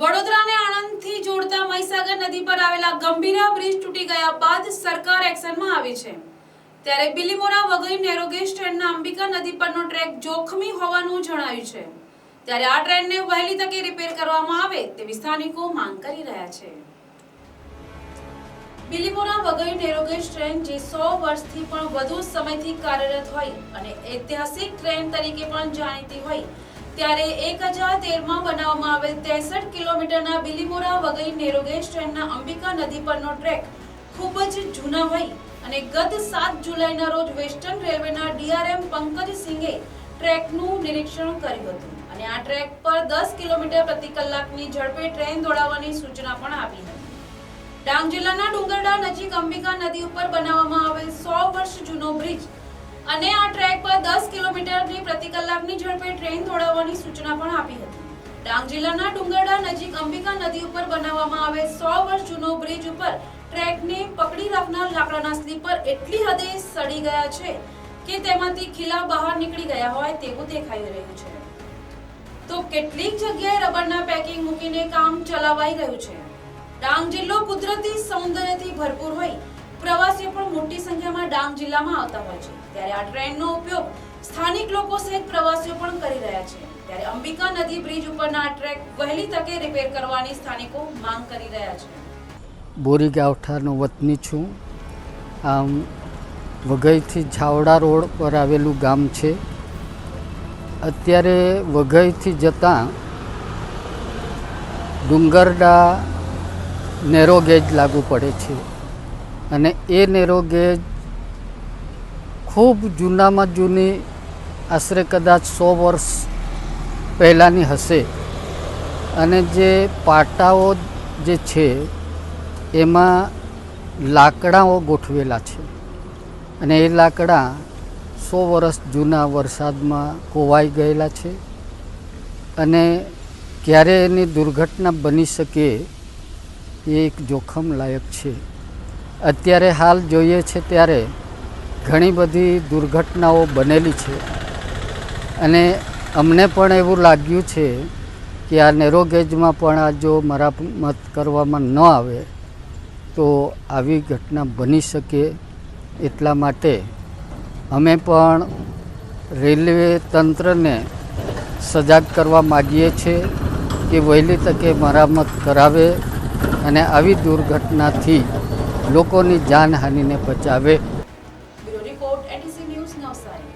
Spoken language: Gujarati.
વડોદરાને આણંદથી જોડતા મહીસાગર નદી પર આવેલા ગંભીરા બ્રિજ તૂટી ગયા બાદ સરકાર એક્શનમાં આવી છે. ત્યારે બિલીમોરા વગઈ નેરોગે ટ્રેનના અંબિકા નદી પરનો ટ્રેક જોખમી હોવાનું જણાયું છે. ત્યારે આ ટ્રેનને વહેલી તકે રિપેર કરવામાં આવે તેવી સ્થાનિકો માંગ કરી રહ્યા છે. બિલીમોરા વગઈ નેરોગે ટ્રેન જે સો વર્ષથી પણ વધુ સમયથી કાર્યરત હોય અને ઐતિહાસિક ટ્રેન તરીકે પણ જાણીતી હોય ત્યારે એક હજાર તેરમાં બનાવવામાં આવેલ ત્રેસઠ કિલોમીટરના બિલીમોરા વગઈ નેરોગેજ ટ્રેનના અંબિકા નદી પરનો ટ્રેક ખૂબ જ જૂના હોય અને ગત સાત જુલાઈના રોજ વેસ્ટર્ન રેલવેના ડીઆરએમ પંકજ સિંઘે ટ્રેકનું નિરીક્ષણ કર્યું હતું. અને આ ટ્રેક પર દસ કિલોમીટર પ્રતિ કલાકની ઝડપે ટ્રેન દોડાવવાની સૂચના પણ આપી હતી. ડાંગ જિલ્લાના ડુંગરડા નજીક અંબિકા નદી ઉપર બનાવવામાં આવેલ સો વર્ષ જૂનો બ્રિજ અને આ ટ્રેક પર દસ કિલોમીટરની પ્રતિ કલાકની ઝડપે ટ્રેન દોડાવવાની સૂચના પણ આપી હતી. ડાંગ જિલ્લાના ડુંગરડા નજીક અંબિકા નદી ઉપર બનાવવામાં આવેલ સો વર્ષ જૂનો બ્રિજ ઉપર ટ્રેકને પકડી રાખનાર લાકડાના સ્લીપર એટલી હદે સડી ગયા છે કે તેમાંથી ખીલા બહાર નીકળી ગયા હોય તેવું દેખાઈ રહ્યું છે. તો કેટલીક જગ્યાએ રબરના પેકિંગ મૂકીને કામ ચલાવાઈ રહ્યું છે. ડાંગ જિલ્લો કુદરતી સૌંદર્યથી ભરપૂર હોય પ્રવાસીઓ પણ મોટી સંખ્યામાં ડાંગ જિલ્લામાં આવતા હોય છે. ત્યારે આ ટ્રેનનો ઉપયોગ સ્થાનિક લોકો સહિત પ્રવાસીઓ પણ કરી રહ્યા છે. ત્યારે અંબિકા નદી બ્રિજ ઉપરના આ ટ્રેક વહેલી તકે રિપેર કરવાની સ્થાનિકો માંગ કરી રહ્યા છે. બોરી ગાવઠાનો વતની છું. આમ વઘઈથી છાવડા રોડ પર આવેલું ગામ છે. અત્યારે વઘઈથી જતાં ડુંગરડા નેરો ગેજ લાગુ પડે છે. અને એ નેરો ખૂબ જૂનામાં જૂની આશરે કદાચ સો વર્ષ પહેલાંની હશે. અને જે પાટાઓ જે છે, એમાં લાકડાઓ ગોઠવેલા છે. અને એ લાકડા સો વર્ષ જૂના વરસાદમાં કોવાઈ ગયેલા છે. અને ક્યારે એની દુર્ઘટના બની શકે, એ એક જોખમલાયક છે. અત્યારે હાલ જોઈએ છે ત્યારે ઘણી બધી દુર્ઘટનાઓ બનેલી છે. અને અમને પણ એવું લાગ્યું છે કે આ નેરો ગેજમાં પણ આ જો મરામત કરવામાં ન આવે, તો આવી ઘટના બની શકે એટલા માટે અમે પણ રેલવે તંત્રને સજાગ કરવા માગીએ છીએ કે વહેલી તકે મરામત કરાવે અને આવી દુર્ઘટનાથી લોકોની જાનહાનિને પચાવે. Report ATC news Navsari.